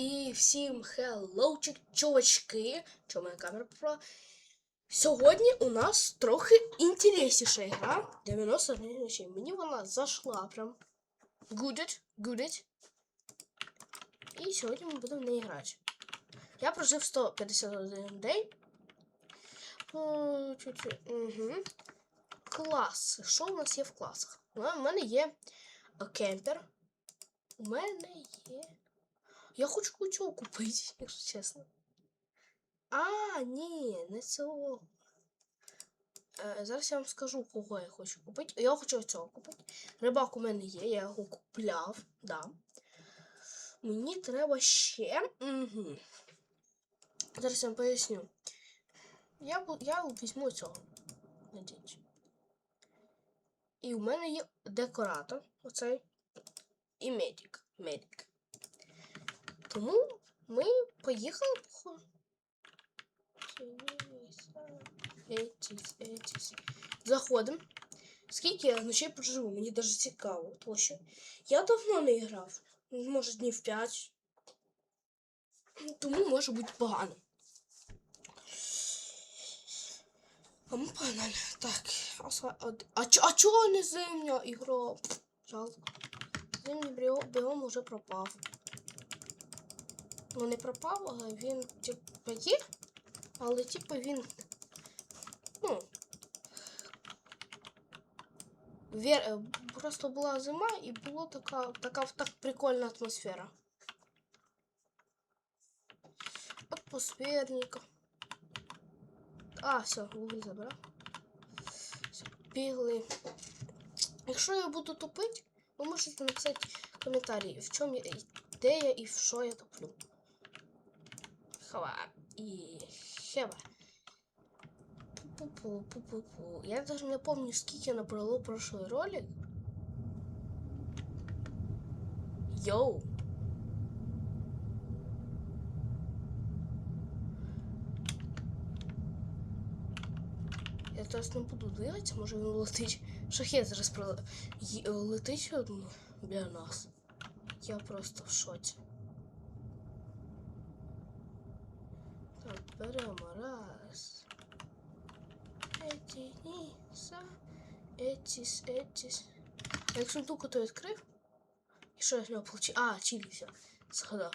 І всім хеллоучик, чувачки. Чому моя камера попала? Сьогодні у нас трохи інтересніша гра 90 ночей. Мені вона зайшла прям. Good it, І сьогодні ми будемо в неї грати. Я прожив 151 день. О, чуть-чуть. Угу. Клас. Що у нас є в класах? У мене є кемпер. У мене є. Я хочу цього купити, якщо чесно. А, ні, не цього. Е, зараз я вам скажу, кого я хочу купити. Я хочу цього купити. Рибак у мене є, я його купляв, да. Мені треба ще. Угу. Зараз я вам поясню. Я, я візьму цього. Надіюсь. І у мене є декоратор. Оцей. І медик. Медик. Тому ми поїхали по. Заходимо. Скільки я ночей проживу, мені дуже цікаво, тому що я давно не грав. Може, днів 5. Тому може бути погано. А ми погнали. Так, а, а, а, чо- а чого не зимня ігра? Жалко. Зимній біом уже пропав. Ну не пропав, а він типу є, але типу він. Ну. Вер... Просто була зима і була така, така так прикольна атмосфера. Атмосферненько. А, все, вуглі забрав. Все, бігли. Якщо я буду тупити, ви можете написати коментарі, в чому я, де я і в що я туплю. Хава і хева. Пу-пу-пу, пу-пу-пу. Я даже не помню, скільки набрало прошлый ролик. Йоу. Я зараз не буду дивитися, може він летить. Шахет зараз про... й- летить одну біля нас. Я просто в шоці. Беремо раз. Еті, са. Етіс, етіс. Як сундук то відкрив? І що я з нього получив? А, все. Згадав.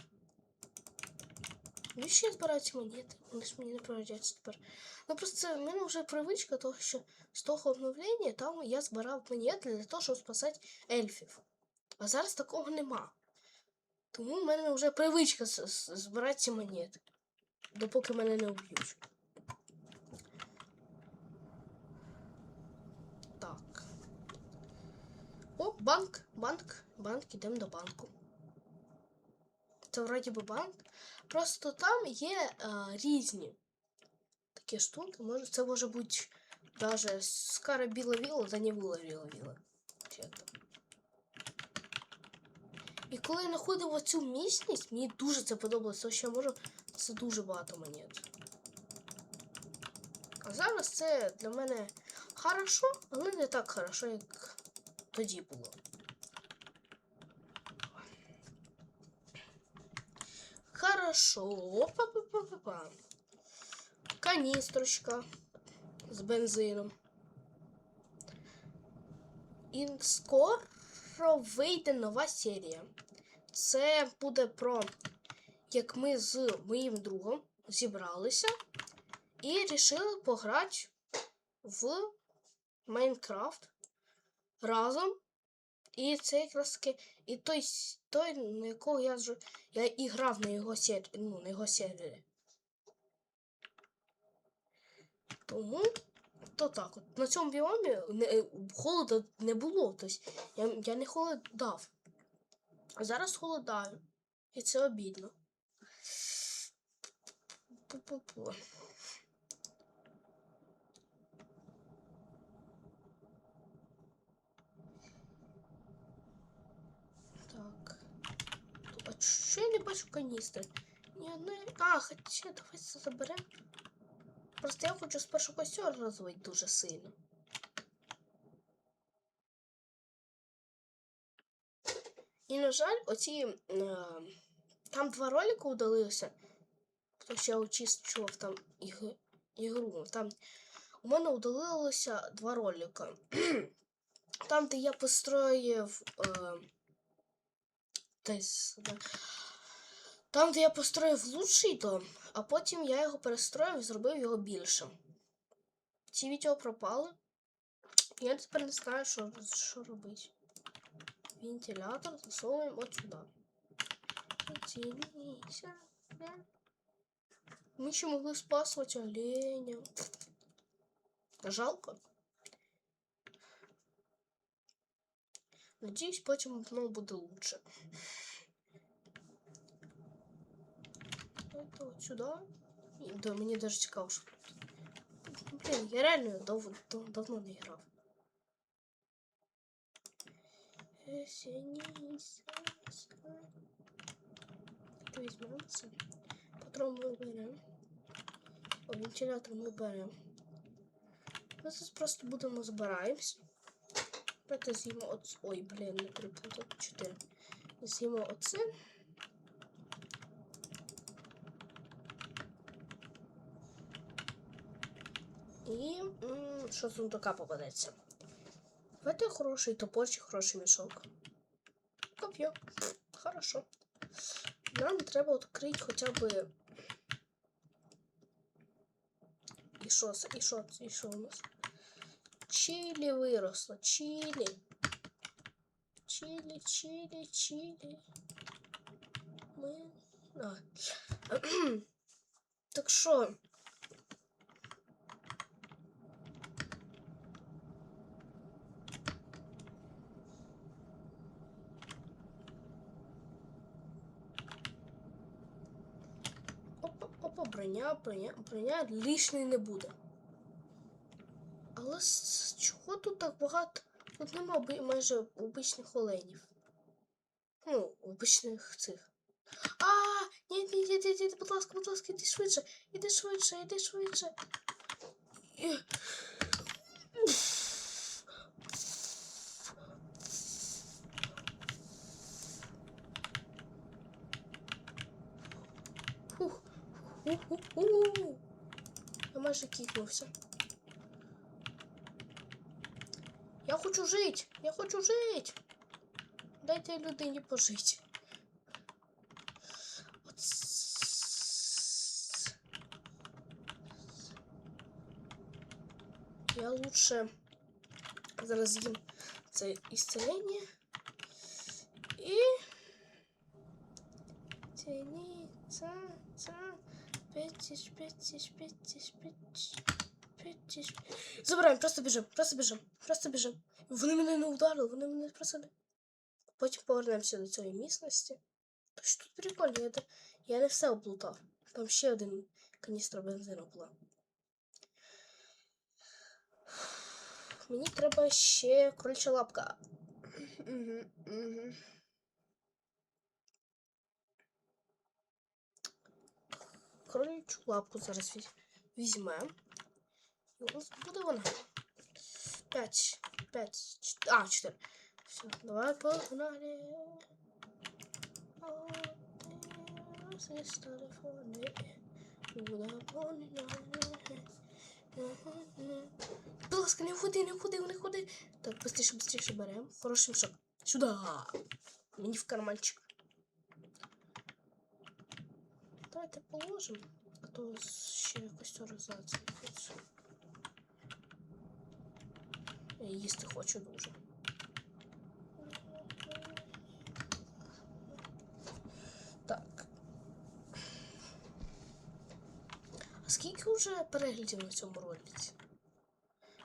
Навіщо я збираю ці монети? Вони ж мені не пригодяться тепер. Ну просто це в мене вже привичка того, що з того обновлення там я збирав монети для того, щоб спасати ельфів. А зараз такого нема. Тому в мене з- з- збирати ці монети. Допоки мене не вб'ють. Так. О, банк, банк, банк, ідемо до банку. Це вроді би банк. Просто там є а, різні такі штуки. Може, це може бути даже скара біла віла, та не віла. Чесно. І коли я знаходив оцю місність, мені дуже це подобалося, що я можу це дуже багато монет. А зараз це для мене хорошо, але не так хорошо, як тоді було. Хорошо. Па-па-па-па-па. Каністрочка з бензином. І скоро вийде нова серія. Це буде про як ми з моїм другом зібралися і вирішили пограти в Майнкрафт разом. І це якраз таки і той, той, на якого я вже я і грав на його сер... ну, на його сервері. Тому то так от. На цьому біомі не, е, холода не було. Тобто я, я не холодав. А зараз холодаю. І це обідно. Пу-пу-пу. Так. А що я не бачу каністри? Ні одної. А, хоча давай це заберемо. Просто я хочу спершу костер розвити дуже сильно. І, на жаль, оці е, там два ролика удалилися. Що я очищував там іг- ігру. Там у мене удалилося два ролика. Там, де я построїв. Е, десь, да. Там, де я построїв лучший дом, а потім я його перестроїв і зробив його більшим. Ці відео пропали. Я тепер не знаю, що, що робити. Вентилятор засовуємо от сюди. Потянися, да. Ми ще могли спасувати оленя. Жалко. Надіюсь, потім воно буде лучше. Это вот сюда. І, да, мені даже цікаво, що тут. Блін, я реально дав, дав, давно не грав. Так, візьмемо це. Ми беремо. Вентилятор ми беремо. Ми зараз просто будемо збираємось. Давайте з'їмо оце. Ой, блін, не переплутав. Чотири. З'їмо оце. І що з сундука попадеться. Давайте хороший топорчик, хороший мішок. Коп'є. Хорошо. Нам треба відкрити хоча б. І що це? І що це? І що у нас? Чилі виросло. Чилі. Чилі, чилі, чилі. Ми. А. Так що? Броня, броня, броня лишньої не буде. Але чого тут так багато? Тут нема майже обичних оленів. Ну, обичних цих. А, ні, ні, ні, ні, ні, будь ласка, будь ласка, іди швидше, іди швидше, іди швидше. І- Фух. Ху-ху-ху. Я майже кікнувся. Я хочу жити! Я хочу жити! Дайте людині пожити. От с- Я лучше зараз з'їм це ісцелення. І тяніться, це п'ятіш, п'ятіш, п'ятіш, п'ятіш, п'ятіш. Забираємо, просто біжимо, просто біжимо, просто біжимо. Вони мене не ударили, вони мене просто не. Потім повернемося до цієї місності. Тож тут прикольно, я, я не все облутав. Там ще один каністра бензину була. Мені треба ще крольча лапка. Мгм, мгм. Кроличу лапку зараз візь- візьмемо. І у нас буде вона. П'ять. П'ять. чт- А, чотири. Все, давай погнали. Будь ласка, не ходи, не ходи, не ходи. Так, быстріше, быстріше беремо. Хороший мішок. Сюди. Мені в карманчик. Давайте положимо, а то ще якось організація хочеться. Я їсти хочу дуже. Так. А скільки вже переглядів на цьому ролиці?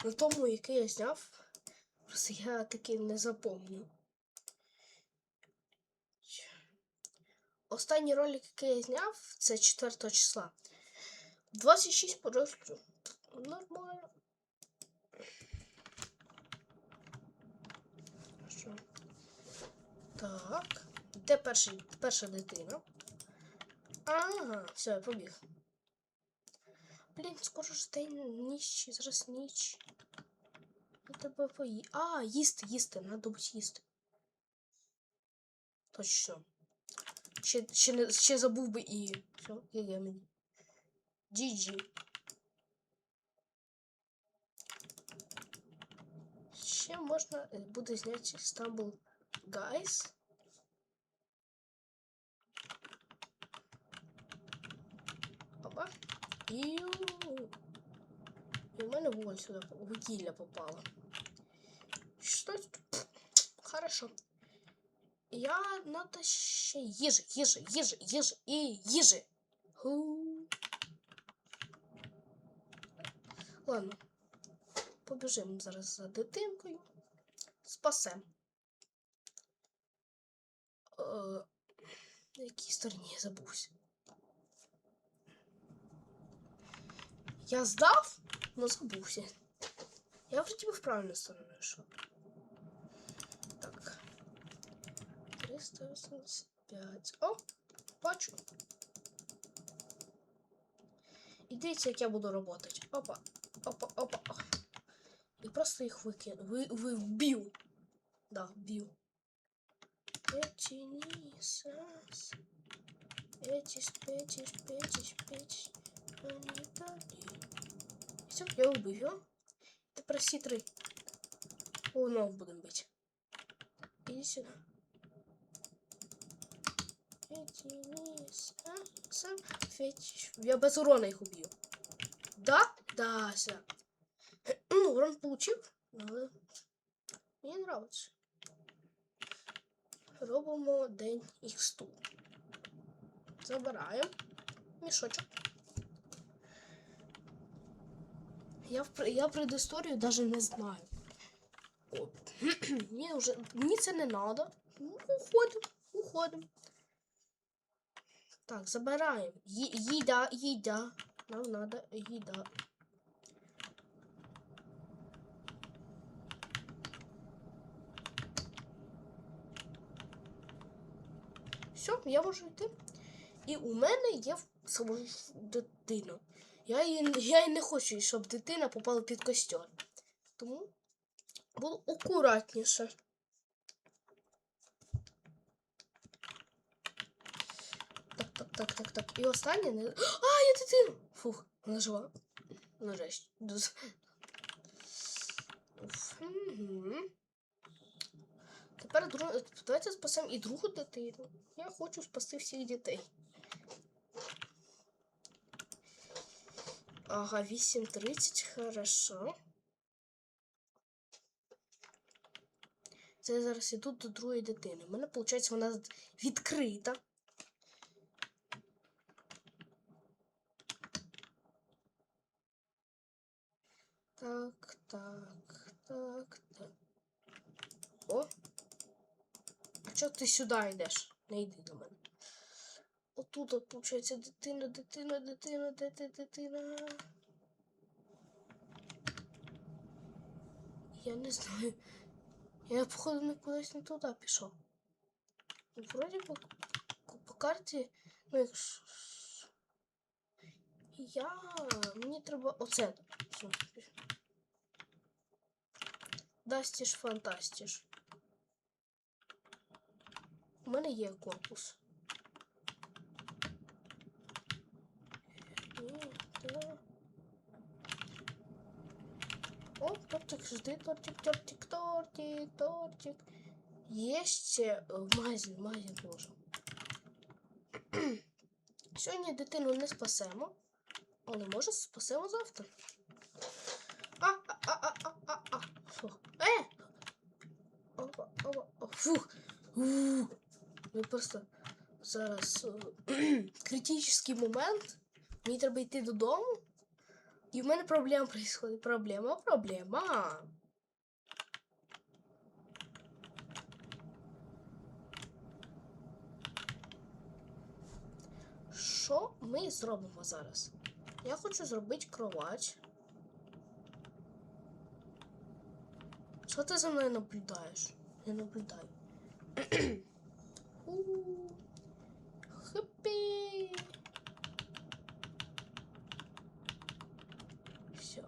На тому, який я зняв, просто я таки не запомню. Останній ролик, який я зняв, це 4 числа. 26 переглядів. Нормально. Що? Так. Де перший, перша дитина? Ага, все, я побіг. Блін, скоро ж день ніч, зараз ніч. Я тебе пої. А, їсти, їсти, надо бути їсти. Точно. Ще, ще, не, ще забув би і. Все, ГГ мені. GG. Ще можна е, буде зняти Stumble Guys. Опа. І... І в мене вуголь сюди вугілля попало. Що тут? Хорошо. Я надо ще їжі, їжі, їжі, їжі і їжі. Ху. Ладно. Побіжимо зараз за дитинкою. Спасем. Е, на якій стороні я забувся. Я здав, но забувся. Я вроді би в правильну сторону йшов. 385. О, бачу. І дивіться, як я буду работать. Опа, опа, опа. І просто їх викину. Ви, ви вб'ю. Да, вб'ю. Печенисас. Печиш, печиш, печиш, печиш. Они дали. Все, я убив його. Тепер всі три. Лунов будемо бити. Іди сюди. Я без урона їх уб'ю. Да? Да, все. Ну, урон получив, але мені нравиться. Робимо день X2. Забираємо мішочок. Я, в, я предісторію даже не знаю. Мені, вже, мені це не надо. Ну, уходимо, уходимо. Так, забираємо. Їда, їда. Нам надо їда. Все, я можу йти. І у мене є сама дитина. Я, її, я і не хочу, щоб дитина попала під костер. Тому було акуратніше. Так, так, так, так. І останнє не. А, я дитину! Фух, вона жива. Ну, жесть. Тепер друг... давайте спасемо і другу дитину. Я хочу спасти всіх дітей. Ага, 8.30, хорошо. Це я зараз іду до другої дитини. У мене, виходить, вона відкрита. Так, так, так, так. О! А чого ти сюди йдеш? Не йди до мене. Отут, от, получається, дитина, дитина, дитина, дитина, дитина. Я не знаю. Я, походу, не кудись не туди пішов. Ну, Вроді по, по карті, ну якщо. Я. Мені треба оце. Все. Дастіш фантастіш. У мене є корпус. О, тортик, жди, тортик, тортик, тортик, тортик. Є ще в магазин, магазин можу. Сьогодні дитину не спасемо, але може спасемо завтра. А, а, а, а, а, а, а. Фух. Е! Опа, опа, о, фух. Ух. Ми просто зараз е, критичний момент. Мені треба йти додому. І в мене проблема происходит. Проблема, проблема. Що ми зробимо зараз? Я хочу зробити кровать. Що ти за мною наблюдаєш? Я наблюдаю. У, Хипі. Все.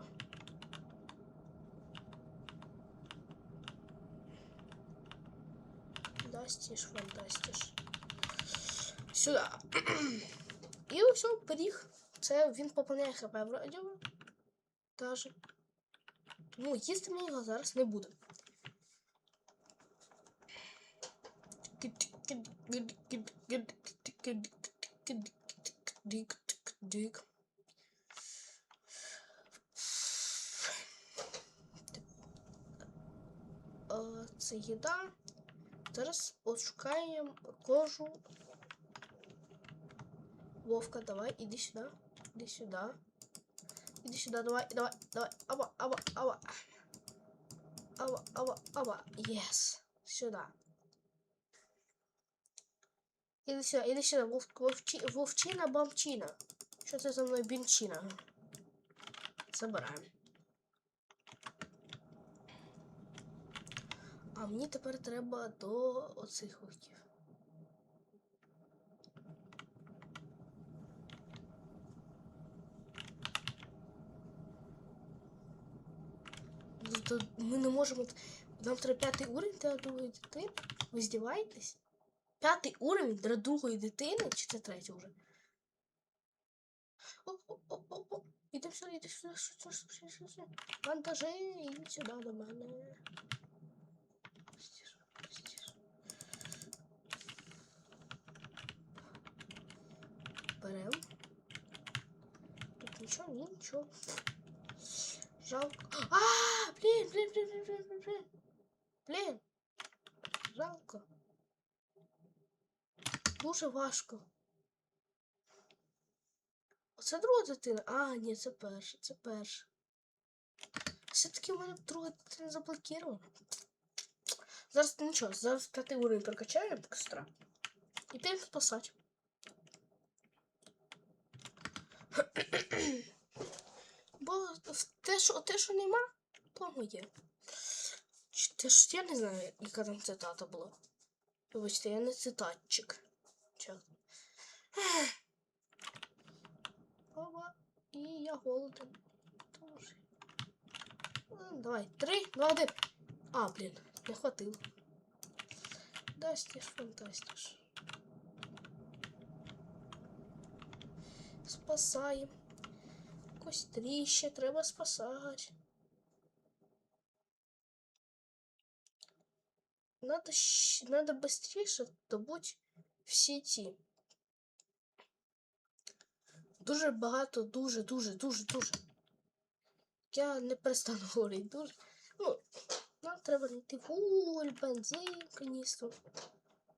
Дастиш, фантастиш. Сюди. І все, пиріг. Це він поповняє хп вроді. Даже. Ну, їсти мені його зараз не буде. Е, Це їда. Зараз пошукаємо кожу. Вовка, давай, іди сюди. Іди сюди. Іди сюди, давай, давай, давай. Аба, аба, аба. Аба, аба, аба. Єс. Сюди. Іди сюди, іди сюди. Вов, вовчи, вовчина, бамчина. Що це за мною бінчина? Забираємо. А мені тепер треба до оцих вовків. Ми не можемо. Нам треба п'ятий уровень для другої дитини. Ви здіваєтесь? П'ятий уровень для другої дитини? Чи це третій вже? О, о, о, о, о. Іди сюди, іди сюди, сюди, сюди, сюди. Вантажи, іди сюди до мене. Берем. Тут нічого, нічого. Жалко. А, блін, блін, блін, блін, блін, блін. Блін. Жалко. Дуже важко. Оце друга дитина. А, ні, це перша, це перша. Все-таки у мене друга дитина заблокирована. Зараз нічого, зараз п'ятий уровень прокачаємо екстра. І підемо спасати. Бо те, що, те, що нема, то моє. Те, що я не знаю, яка там цитата була. Вибачте, я не цитатчик. Чесно. Опа, і я голоден. Тоже. Ну, Давай, три, два, один. А, блін, не хватило. Дастіш, фантастиш. Спасаємо. Костріще треба спасати. Надо, надо быстріше добуть всі ці. Дуже багато, дуже, дуже, дуже, дуже. Я не перестану говорити дуже. Ну, нам треба знайти вуголь, бензин, каністру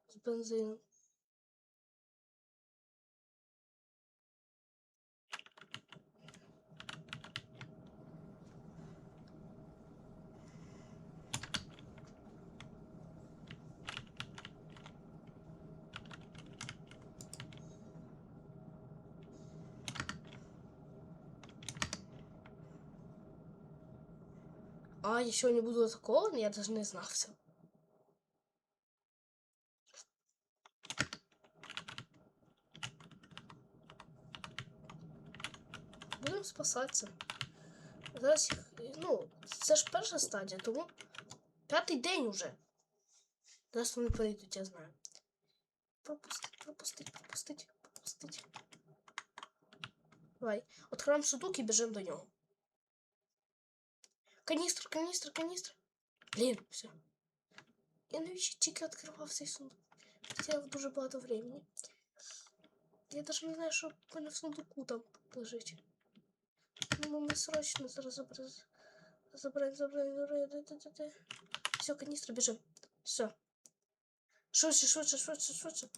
з бензином. Я сегодня буду атакован, я даже не знав це. Будемо спасатися. Зараз ну, це ж перша стадія, тому п'ятий день уже. Зараз вони прийдуть, я знаю. Пропустить, пропустить, пропустить, пропустить. Давай. От храм Судуки біжимо до нього. Каністр, каністр, каністр. Блін, все. Я навіщо тільки відкривав цей сундук. Потеряв дуже багато времени. Я даже не знаю, що в в сундуку там лежить. Ну, ми срочно зараз забираємо. Забираємо, забираємо, забираємо. Все, каністр, біжимо. Все. Швидше, швидше, швидше, швидше.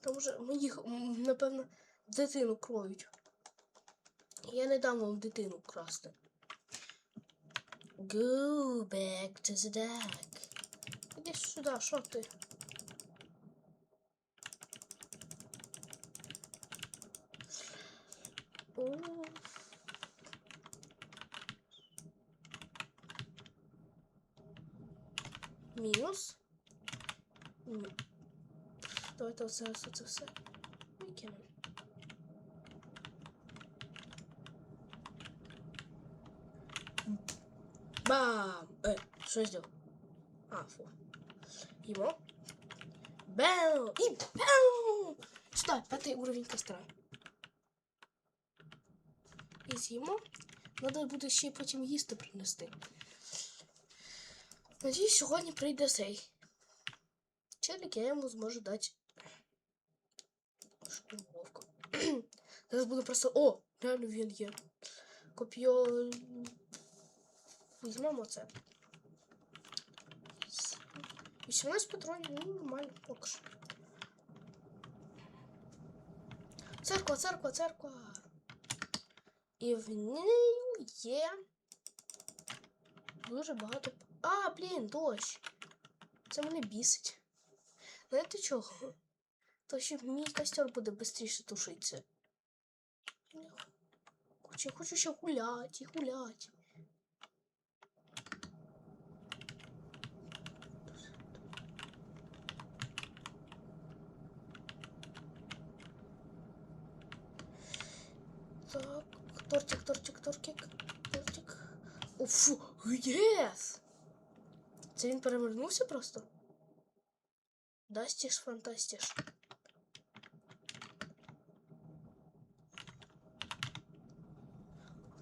Там уже м, напевно, дитину кроють. Я не дам вам дитину красти. Go back to the deck. Іди сюди, що ти? О. Мінус. Ні. Давайте оце, оце, це все. Викинемо. Бам! Е, що я зробив? А, фу. Їмо. Бем! І бем! Сюда, пятый уровень костра. І з'їмо. Надо буде ще потім їсти принести. Надіюсь, сьогодні прийде цей. Челік, я йому зможу дати штурмовку. Зараз буду просто. О! Реально він є. Коп'є. Візьмемо це. 18 патронів, ну нормально, поки що. Церква, церква, церква. І в ній є дуже багато. А, блін, дощ. Це мене бісить. Знаєте чого? То що мій костер буде швидше тушитися. Я Хочу, ще гуляти, гуляти. Так, тортик, тортик, тортик, тортик. О, єс! Це він перевернувся просто? Дастіш, фантастіш.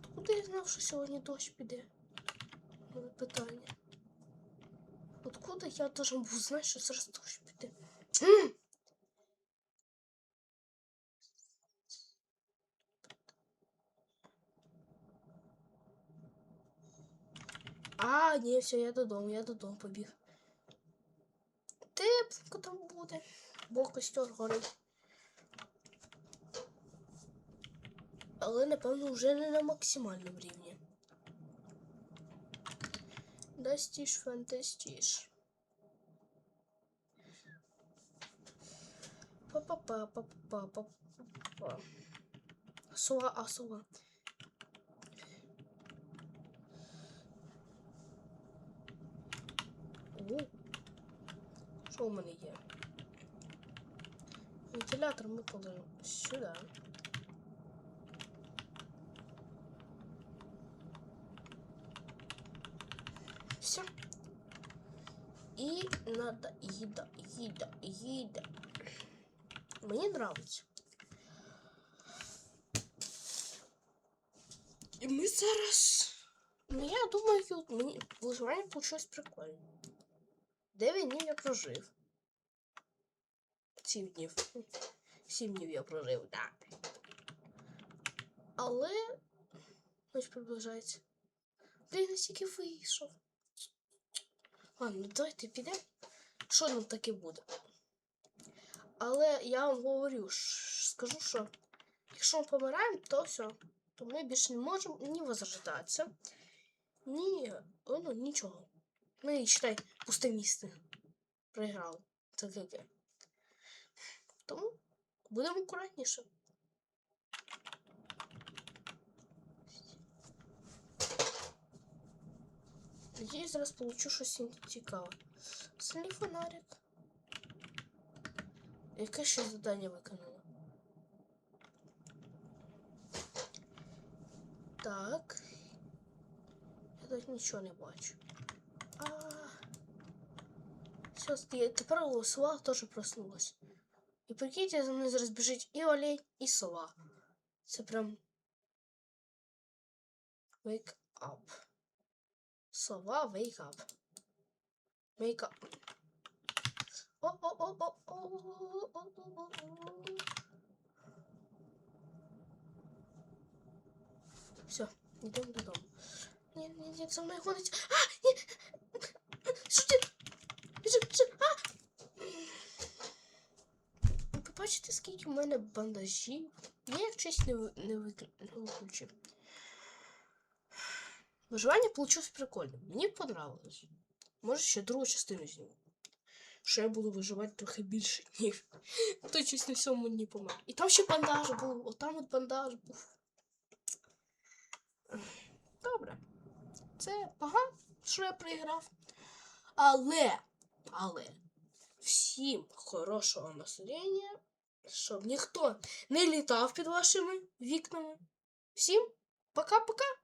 Откуда я знав, що сьогодні дощ піде? Мене питання. Откуда я должен був знати, що зараз дощ піде? А, ні, все, я додому, я додому побіг. Тепленько там буде, бо костер горить. Але, напевно, вже не на максимальному рівні. Дастіш, фантастіш. Па-па-па, па-па-па, па-па-па. Сова, а сова. О, що у мене є? Вентилятор ми кладемо сюди. Все. И надо еда, еда, еда. Мне нравится. І ми зараз. Ну, я думаю, мені получилось прикольно. Дев'ять днів я прожив. Сім днів. Сім днів я прожив, так. Але. Ось приближається. Блін, настільки вийшов. Ладно, ну давайте підемо. Що нам таке буде? Але я вам говорю, скажу, що якщо ми помираємо, то все. То ми більше не можемо ні возрождатися, ні, ну, нічого. Ми, считай, пусте місце. Проіграли. Це таке. Тому будемо акуратніше. Надіюсь, зараз получу щось цікаве. Сильний фонарик. Яке ще завдання виконала? Так. Я тут нічого не бачу. А. Все, тепер сова теж проснулась. І прикиньте, за мною зараз біжить і олень, і сова. Це прям. Wake up. Сова, wake up. Wake up. О-о-о-о-о-о-о-о-о. Все, йдемо додому. Ні, ні, ні, за мною ходить. А, ні. Ви бачите, скільки в мене бандажів? Я їх щось не, не, виключив. Виживання получилось прикольно. Мені понравилось. Може, ще другу частину зніму. Що я буду виживати трохи більше днів. То щось на всьому не помер. І там ще бандаж був, отам от бандаж був. Добре. Це погано, що я проіграв. Але, але, всім хорошого настроєння, щоб ніхто не літав під вашими вікнами. Всім пока-пока!